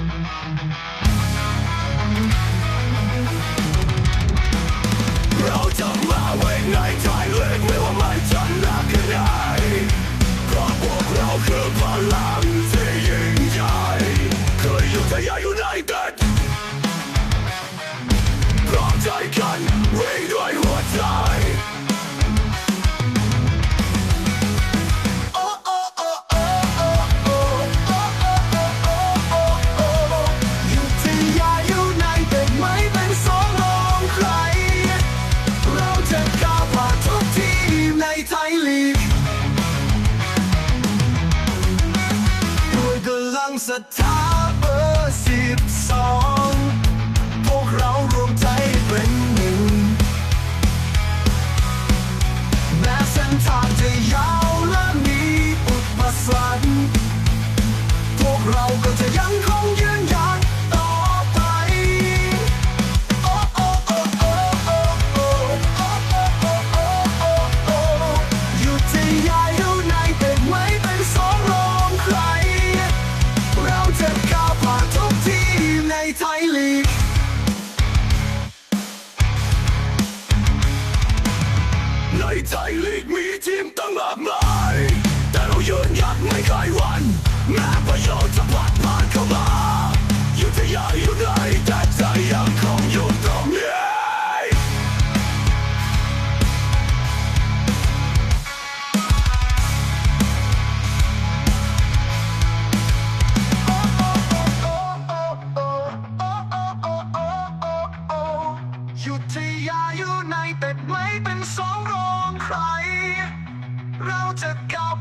Música สถาเบอร์สิบสองพวกเรารวมใจเป็นหนึ่ง แม้เส้นทางจะยาวและมีอุปสรรคพวกเราก็ week. Night I league me team tongue up mine. ็บไม่เป็นสองรองใคร เราจะกลับ